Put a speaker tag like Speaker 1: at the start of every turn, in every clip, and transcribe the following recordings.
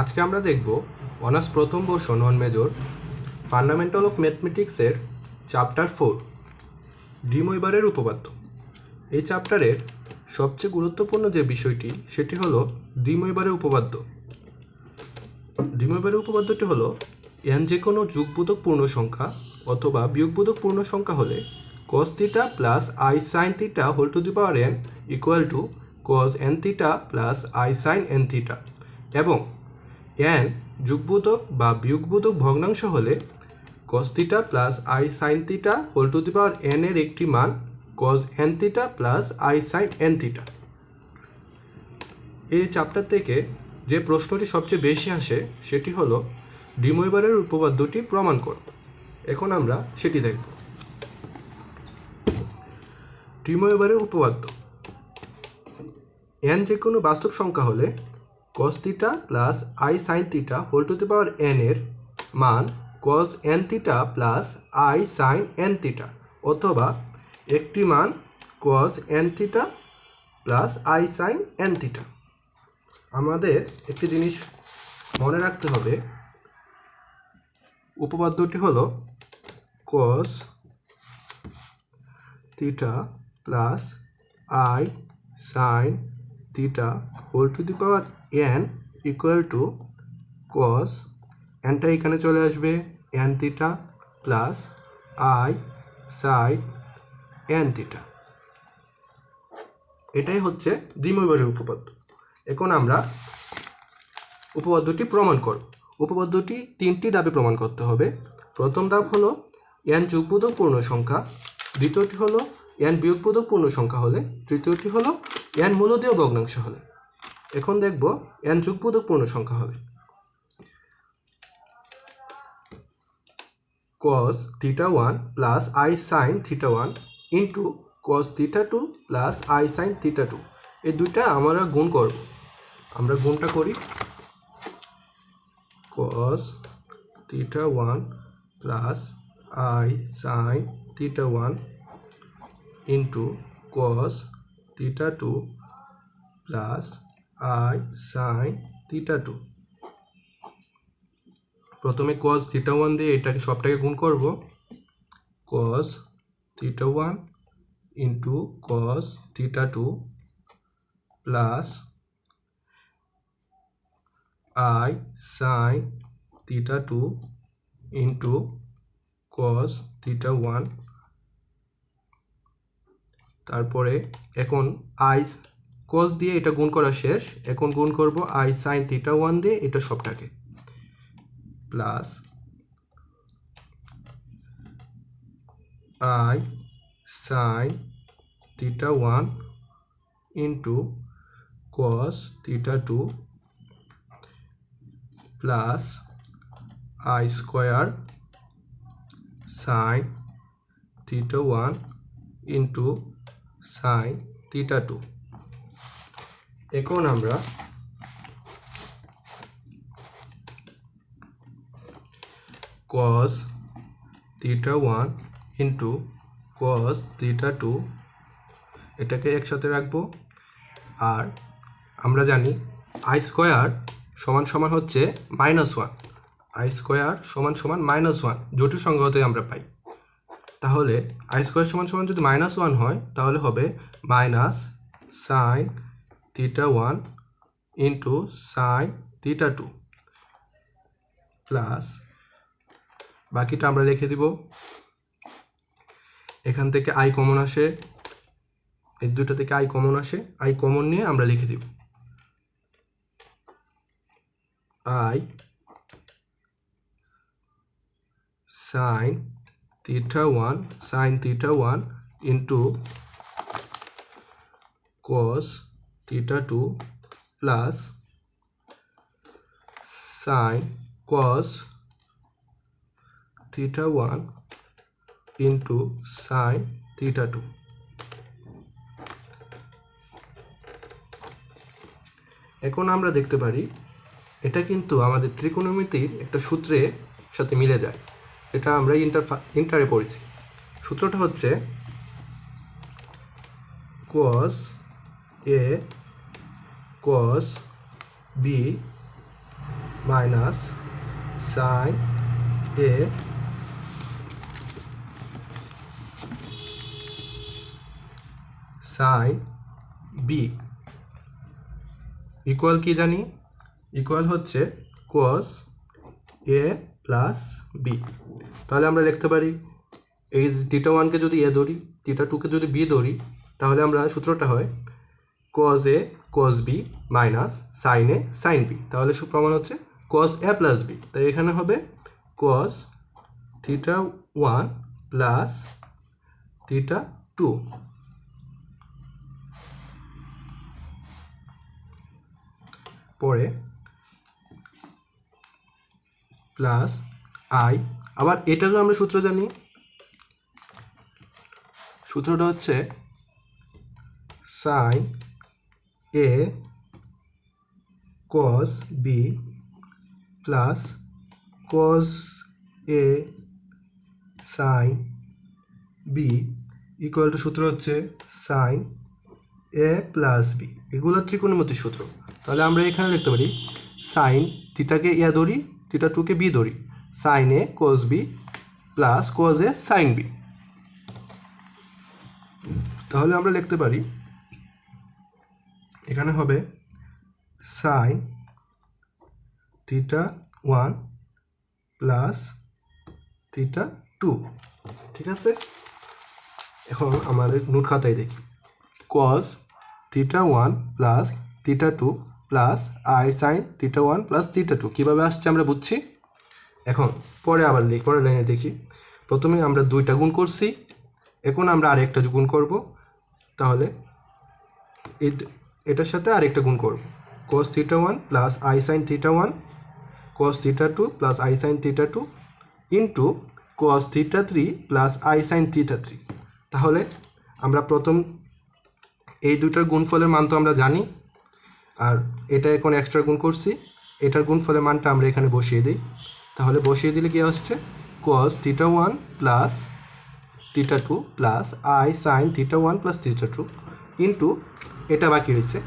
Speaker 1: আজকে আমরা দেখব অনার্স প্রথম বর্ষ নন মেজর ফান্ডামেন্টাল অফ ম্যাথমেটিক্সের চ্যাপ্টার ফোর ডিমোইবারের উপপাদ্য। এই চ্যাপ্টারের সবচেয়ে গুরুত্বপূর্ণ যে বিষয়টি, সেটি হলো দ্বিমৈবারের উপপাদ্য। দ্বিমৈবারের উপপাদ্যটি হলো এন যে কোনো যুগবোধক পূর্ণ সংখ্যা অথবা বিয়োগবোধক পূর্ণ সংখ্যা হলে cos theta plus i sine theta whole to the power n equal to cos n theta plus i sine n theta এবং এন যুগবোধক বা বিয়োগবোধক ভগ্নাংশ হলে theta plus i sine theta whole to the power n এর একটি মান cos n theta plus i sine n theta এই চ্যাপ্টার থেকে যে প্রশ্নটি সবচেয়ে বেশি আসে সেটি হলো ডিমোইবারের উপপাদ্যটি প্রমাণ কর। এখন আমরা সেটি দেখব। ডিমোইবারের উপপাদ্য। এন যে কোনো বাস্তব সংখ্যা হলে cos theta plus i sine theta whole to the power n এর মান cos n theta plus i sine n theta অথবা একটি মান cos n theta plus i sine n theta আমাদের একটি জিনিস মনে রাখতে হবে। উপপাদ্যটি হলো cos theta plus i sine theta whole to the power n equal to cos এনটা এখানে চলে আসবে n theta plus i sine n theta এটাই হচ্ছে দ্বিমৈবারের উপপাদ্য। এখন আমরা উপপাদ্যটি প্রমাণ করব। উপপাদ্যটি তিনটি ধাপে প্রমাণ করতে হবে। প্রথম ধাপ হলো এন যুগবোধক পূর্ণ সংখ্যা, দ্বিতীয়টি হলো এন বিয়োগবোধক পূর্ণ সংখ্যা হলে, তৃতীয়টি হলো এন মূলদীয় ভগ্নাংশ হলে। এখন দেখব এন যুগবোধক পূর্ণ সংখ্যা হবে। cos theta one plus i sine theta one into cos theta two plus i sine theta two এই দুইটা আমরা গুণ করব। আমরা গুণটা করি। cos theta one plus i sine theta one into cos theta two plus i sine theta two. প্রথমে cos theta one দিয়ে এটাকে সবটাকে গুণ করব। cos theta one into cos theta two plus i sine theta two into cos theta one. তারপরে এখন I cos দিয়ে এটা গুণ করা শেষ। এখন গুণ করব আই সাইন থিটা ওয়ান দিয়ে এটা সবটাকে। Plus i sine theta one into cos theta two plus i square sine theta one into sine theta two এখন আমরা cos theta one into cos theta two এটাকে একসাথে রাখব। আর আমরা জানি আই স্কোয়ার সমান সমান হচ্ছে মাইনাস ওয়ান আই স্কোয়ার সমান সমান মাইনাস ওয়ান জটিল সংখ্যা হতে আমরা পাই। তাহলে আই স্কোয়ার সমান সমান যদি মাইনাস ওয়ান হয়, তাহলে হবে minus sine theta one into sine theta two plus বাকিটা আমরা লিখে দিব। এখান থেকে আই কমন আসে, এই দুটো থেকে আই কমন আসে আই কমন নিয়ে আমরা লিখে দিব। I sine theta one sine theta one into cos theta two plus sine cos theta one into sine theta two এখন আমরা দেখতে পারি এটা কিন্তু আমাদের ত্রিকোণমিতির একটা সূত্রের সাথে মিলে যায়। এটা আমরা ইন্টার ইন্টারে পড়েছি। সূত্রটা হচ্ছে cos a cos b minus sine A sine B equal কি জানি? ইকুয়াল হচ্ছে কোস এ প্লাস বি তাহলে আমরা লিখতে পারি, এই থিটা ওয়ানকে যদি এ ধরি থিটা টুকে যদি বি ধরি, তাহলে আমরা সূত্রটা হয় cos A cos B minus sine A sine B তাহলে সু- প্রমাণ হচ্ছে কজ এ প্লাস বি তাই এখানে হবে cos theta one plus theta two পরে প্লাস আই আবার এটারও আমরা সূত্র জানি। সূত্রটা হচ্ছে sine A cos B plus cos A sine B equal to সূত্র হচ্ছে সাইন এ প্লাস বি এগুলো ত্রিকোণমিতির সূত্র। তাহলে আমরা এখানে লিখতে পারি সাইন থিটাকে ইয়া ধরি থিটা টুকে বি ধরি। Sine A cos B plus cos A sine B তাহলে আমরা লিখতে পারি এখানে হবে sine theta one plus theta two. ঠিক আছে? এখন আমাদের নোট খাতায় দেখি। Cos theta one plus theta two plus i sine theta one plus theta two. কীভাবে আসছে আমরা বুঝছি? এখন পরে আবার লিখ পরের লাইনে দেখি। প্রথমে আমরা দুইটা গুণ করছি। এখন আমরা আরেকটা গুণ করব। তাহলে এট- এটার সাথে আরেকটা গুণ করব। Cos theta one plus i sine theta one cos theta two plus i sine theta two into cos theta three plus i sine theta three তাহলে আমরা প্রথম এই দুইটার গুণফলের মান তো আমরা জানি, আর এটা এখন এক্সট্রা গুণ করছি। এটার গুণফলের মানটা আমরা এখানে বসিয়ে দিই। তাহলে বসিয়ে দিলে কি আসছে? Cos theta one plus theta two plus i sine theta one plus theta two into এটা বাকি রয়েছে।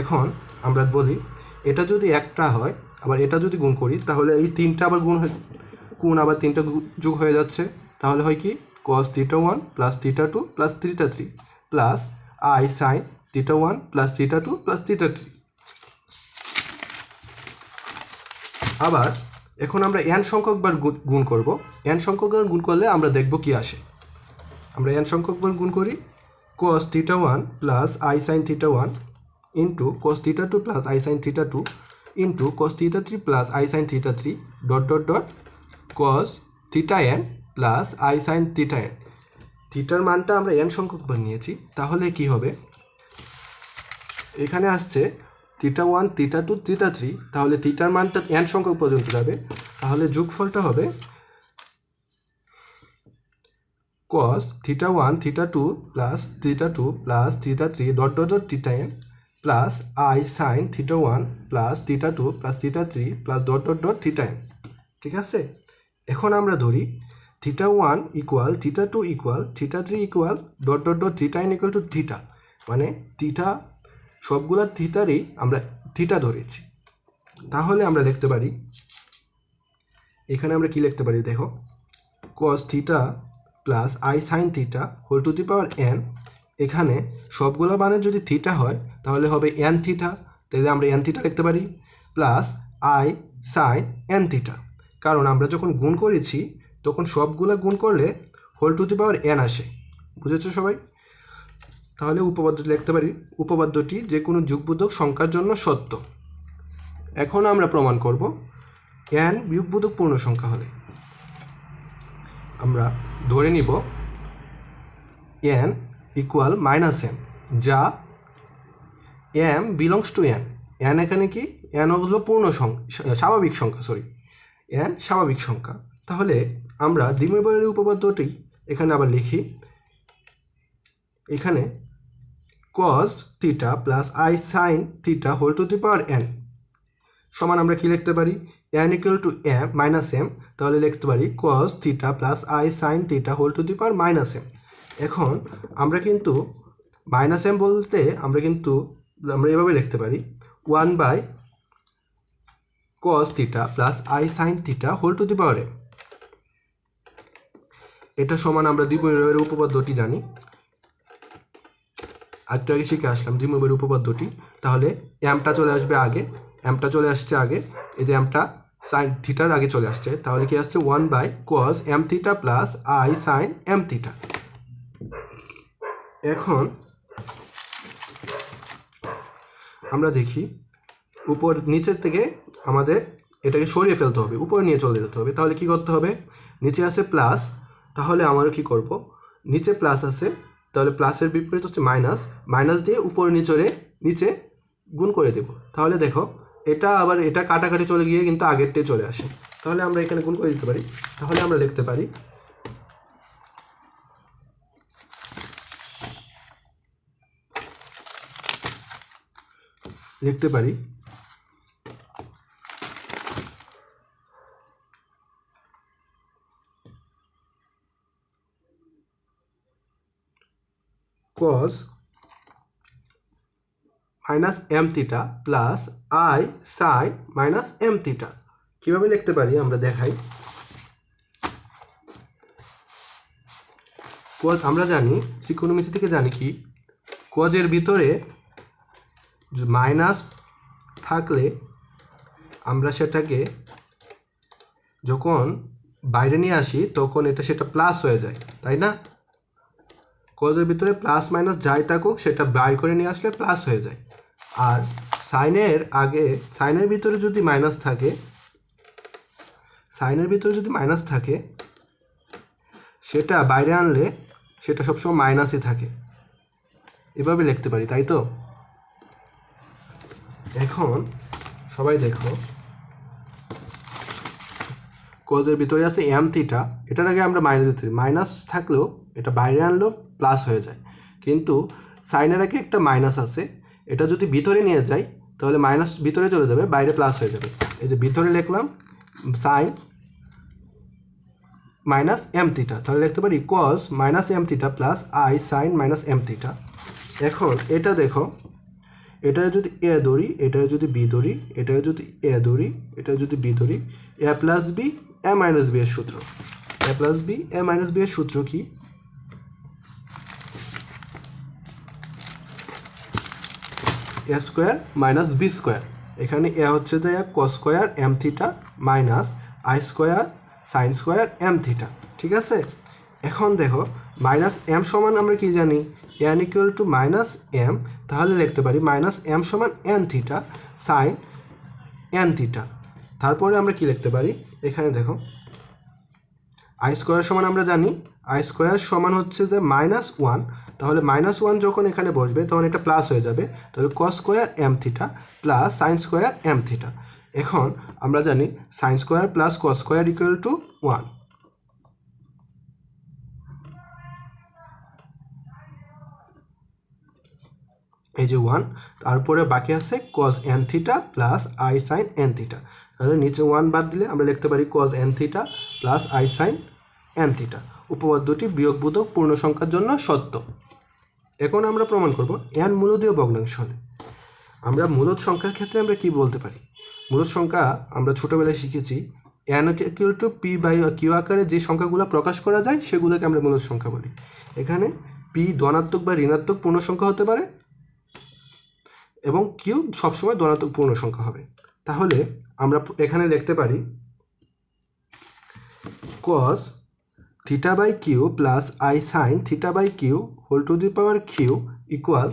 Speaker 1: এখন আমরা বলি, এটা যদি একটা হয়, আবার এটা যদি গুণ করি, তাহলে এই তিনটা আবার গুণ গুণ আবার তিনটা যোগ হয়ে যাচ্ছে। তাহলে হয় কি? Cos theta one plus theta two plus theta three plus i sine theta one plus theta two plus theta three আবার এখন আমরা এন সংখ্যকবার গুণ করব। এন সংখ্যকবার গুণ করলে আমরা দেখব কি আসে। আমরা এন সংখ্যকবার গুণ করি। Cos theta one plus i sine theta one into cos theta two plus i sine theta two into cos theta three plus i sine theta three dot dot dot cos theta n plus i sine theta n থিটার মানটা আমরা N সংখ্যকবার নিয়েছি, তাহলে কি হবে? এখানে আসছে theta one theta two theta three তাহলে থিটার মানটা এন সংখ্যক পর্যন্ত যাবে। তাহলে যোগফলটা হবে cos theta one theta two plus theta two plus theta three dot dot dot theta n plus i sine theta one plus theta two plus theta three plus dot dot dot theta n ঠিক আছে? এখন আমরা ধরি theta one equal theta two equal theta three equal dot dot dot theta n equal to theta মানে theta সবগুলা থিটারই আমরা theta ধরেছি। তাহলে আমরা লিখতে পারি। এখানে আমরা কি লিখতে পারি দেখো? cos theta plus i sine theta whole to the power n এখানে সবগুলো মানে যদি থিটা হয়, তাহলে হবে এন থিটা তাহলে আমরা এন থিটা লিখতে পারি plus i sine n theta কারণ আমরা যখন গুণ করেছি, তখন সবগুলো গুণ করলে whole to the power n আসে। বুঝেছ সবাই? তাহলে উপপাদ্যটি লিখতে পারি, উপপাদ্যটি যে কোনো যুগবোধক সংখ্যার জন্য সত্য। এখন আমরা প্রমাণ করব এন বিয়োগবোধক পূর্ণ সংখ্যা হলে। আমরা ধরে নিব এন ইকুয়াল মাইনাস এম যা m belongs to n n এখানে কি? এন হলো পূর্ণ সংখ্যা স্বাভাবিক সংখ্যা সরি এন স্বাভাবিক সংখ্যা। তাহলে আমরা দ্বিমীবরের উপপাদ্যটি এখানে আবার লিখি। এখানে cos theta plus i sine theta whole to the power n সমান আমরা কি লিখতে পারি? N equal to m minus m তাহলে লিখতে পারি cos theta plus i sine theta whole to the power minus m এখন আমরা কিন্তু মাইনাস এম বলতে আমরা কিন্তু, আমরা এভাবে লিখতে পারি one by cos theta plus i sine theta whole to the power m এটা সমান আমরা দ্বিমুখের উপপাদ্যটি জানি। একটু আগে শিখে আসলাম দ্বিমুখের উপপাদ্যটি। তাহলে অ্যামটা চলে আসবে আগে অ্যামটা চলে আসছে আগে, এই যে অ্যামটা সাইন থিটার আগে চলে আসছে, তাহলে কি আসছে? One by cos m theta plus i sine m theta এখন আমরা দেখি, উপর, নিচের থেকে আমাদের এটাকে সরিয়ে ফেলতে হবে, উপরে নিয়ে চলে যেতে হবে। তাহলে কি করতে হবে? নিচে আছে প্লাস তাহলে আমরা কি করব? নিচে প্লাস আছে তাহলে প্লাসের বিপরীত হচ্ছে মাইনাস মাইনাস দিয়ে উপরে নিচরে, নিচে গুণ করে দেব। তাহলে দেখো এটা আবার এটা কাটাকাটি চলে গিয়ে কিন্তু আগেরটাই চলে আসে। তাহলে আমরা এখানে গুণ করে দিতে পারি। তাহলে আমরা লিখতে পারি লিখতে পারি, cos minus m theta plus i sine minus m theta কীভাবে লিখতে পারি আমরা দেখাই। cos আমরা জানি, ত্রিকোণমিতি থেকে জানি কি কজের ভিতরে মাইনাস থাকলে আমরা সেটাকে যখন বাইরে নিয়ে আসি, তখন এটা সেটা প্লাস হয়ে যায়, তাই না? কজের ভিতরে প্লাস মাইনাস যাই থাকুক, সেটা বাইর করে নিয়ে আসলে প্লাস হয়ে যায়। আর সাইনের আগে, সাইনের ভিতরে যদি মাইনাস থাকে, সাইনের ভিতরে যদি মাইনাস থাকে, সেটা বাইরে আনলে সেটা সবসময় মাইনাসই থাকে। এভাবে লিখতে পারি, তাই তো? এখন সবাই দেখো কজের ভিতরে আছে এম থিটা এটার আগে আমরা মাইনাস দিতে মাইনাস থাকলেও এটা বাইরে আনলেও প্লাস হয়ে যায়। কিন্তু সাইনের আগে একটা মাইনাস আছে এটা যদি ভিতরে নিয়ে যাই, তাহলে মাইনাস ভিতরে চলে যাবে, বাইরে প্লাস হয়ে যাবে। এই যে ভিতরে লিখলাম সাইন মাইনাস এম থিটা তাহলে লিখতে পারি cos minus m theta plus i sine minus m theta এখন এটা দেখো এটা যদি এ ধরি এটা যদি বি ধরি এটা যদি এ ধরি এটা যদি বি ধরি A plus B A minus B এর সূত্র। A plus B A minus B এর সূত্র কি? A square minus B square এখানে এ হচ্ছে যে cos square m theta minus i square sine square m theta ঠিক আছে? এখন দেখো মাইনাস এম সমান আমরা কি জানি? N equal to minus m তাহলে লিখতে পারি মাইনাস এম সমান n theta sine n theta তারপরে আমরা কি লিখতে পারি? এখানে দেখো আই স্কোয়ার সমান আমরা জানি আই স্কোয়ার সমান হচ্ছে যে মাইনাস ওয়ান তাহলে মাইনাস ওয়ান যখন এখানে বসবে, তখন এটা প্লাস হয়ে যাবে। তাহলে cos square m theta plus sine square m theta এখন আমরা জানি sine square plus cos square equal to one এই যে ওয়ান তারপরে বাকি আছে cos n theta plus i sine n theta তাহলে নিচে ওয়ান বাদ দিলে আমরা লিখতে পারি cos n theta plus i sine n theta উপপাদ্যটি বিয়োগবোধক পূর্ণ সংখ্যার জন্য সত্য। এখন আমরা প্রমাণ করব এন মূলদীয় ভগ্নাংশ হলে আমরা মূলত সংখ্যার ক্ষেত্রে আমরা কি বলতে পারি? মূলত সংখ্যা আমরা ছোটোবেলায় শিখেছি n equal to p by q আকারে যে সংখ্যাগুলো প্রকাশ করা যায়, সেগুলোকে আমরা মূলত সংখ্যা বলি। এখানে পি ধনাত্মক বা ঋণাত্মক পূর্ণ সংখ্যা হতে পারে এবং কিউ সবসময় ধনাত্মক পূর্ণ সংখ্যা হবে। তাহলে আমরা এখানে দেখতে পারি cos theta by q plus i sine theta by q whole to the power q equal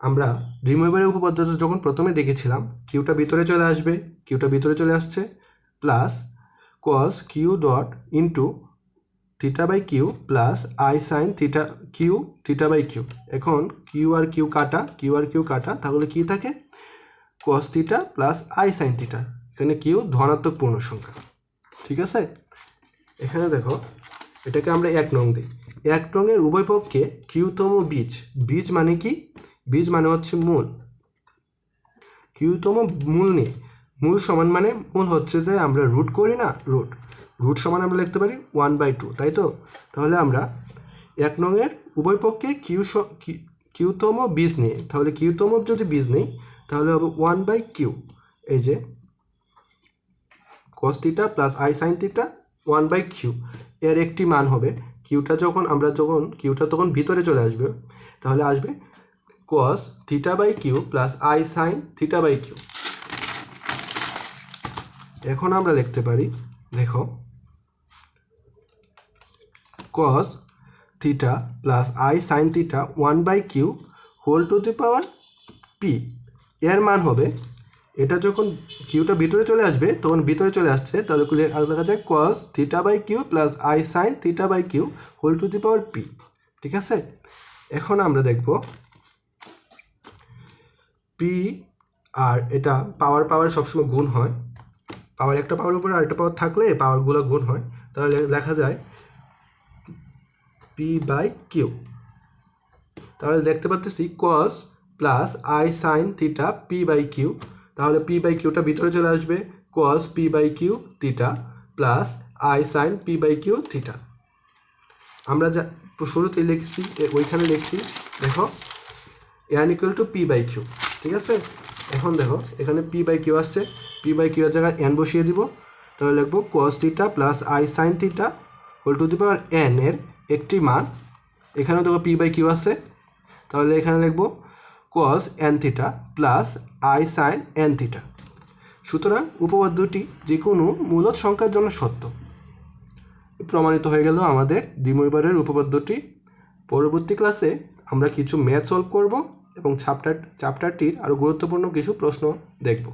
Speaker 1: আমরা রিমুভারের উপপাদ্যটা যখন প্রথমে দেখেছিলাম কিউটা ভিতরে চলে আসবে কিউটা ভিতরে চলে আসছে plus cos q dot into theta by q plus i sine theta q theta by q এখন কিউ আর কিউ কাটা কিউ আর কিউ কাটা, তাহলে কি থাকে? Cos theta plus i sine theta এখানে কিউ ধনাত্মক পূর্ণ সংখ্যা ঠিক আছে? এখানে দেখো, এটাকে আমরা এক নং দিই। এক নংয়ের উভয় পক্ষে কিউতম বীজ। বীজ মানে কি? বীজ মানে হচ্ছে মূল। কিউতম মূল নিয়ে মূল সমান মানে মূল হচ্ছে যে আমরা রুট করি না রুট রুট সমান আমরা লিখতে পারি ওয়ান বাই টু তাই তো? তাহলে আমরা এক নংয়ের উভয় পক্ষে কিউ কিউতম বীজ নিয়ে তাহলে কিউতম যদি বীজ নেই, তাহলে হবে ওয়ান বাই কিউ এই যে cos theta plus i sine theta one by q এর একটি মান হবে কিউটা যখন, আমরা যখন, কিউটা তখন ভিতরে চলে আসবে, তাহলে আসবে cos theta by q plus i sine theta by q এখন আমরা লিখতে পারি, দেখো cos theta plus i sine theta one by q whole to the power p এর মান হবে এটা যখন কিউটা ভিতরে চলে আসবে, তখন ভিতরে চলে আসছে, তাহলে কুলে দেখা যায় cos theta by q plus i sine theta by q whole to the power p ঠিক আছে? এখন আমরা দেখব পি আর এটা পাওয়ার পাওয়ার সবসময় গুণ হয়। পাওয়ার একটা পাওয়ার উপরে আরেকটা পাওয়ার থাকলে পাওয়ারগুলো গুণ হয়। তাহলে লেখা যায় পি বাই কিউ তাহলে দেখতে পাচ্ছি cos plus i sine theta p by q তাহলে পি বাই কিউটা ভিতরে চলে আসবে cos p by q theta plus i sine p by q theta আমরা যা শুরুতেই লিখছি ওইখানে লিখছি, দেখো n equal to p by q ঠিক আছে? এখন দেখো, এখানে পি বাই কিউ আসছে পি বাই কিউ এর জায়গায় এন বসিয়ে দিব, তাহলে লিখব cos theta plus i sine theta whole to the power n এর একটি মান। এখানেও দেখো পি বাই কিউ আছে তাহলে এখানে লিখব cos n theta plus i sine n theta সুতরাং উপপাদ্যটি যে কোনো মূলত সংখ্যার জন্য সত্য। প্রমাণিত হয়ে গেল আমাদের দ্বিময়বারের উপপাদ্যটি। পরবর্তী ক্লাসে আমরা কিছু ম্যাথ সলভ করব এবং চ্যাপ্টার চ্যাপ্টারটির আরও গুরুত্বপূর্ণ কিছু প্রশ্ন দেখব।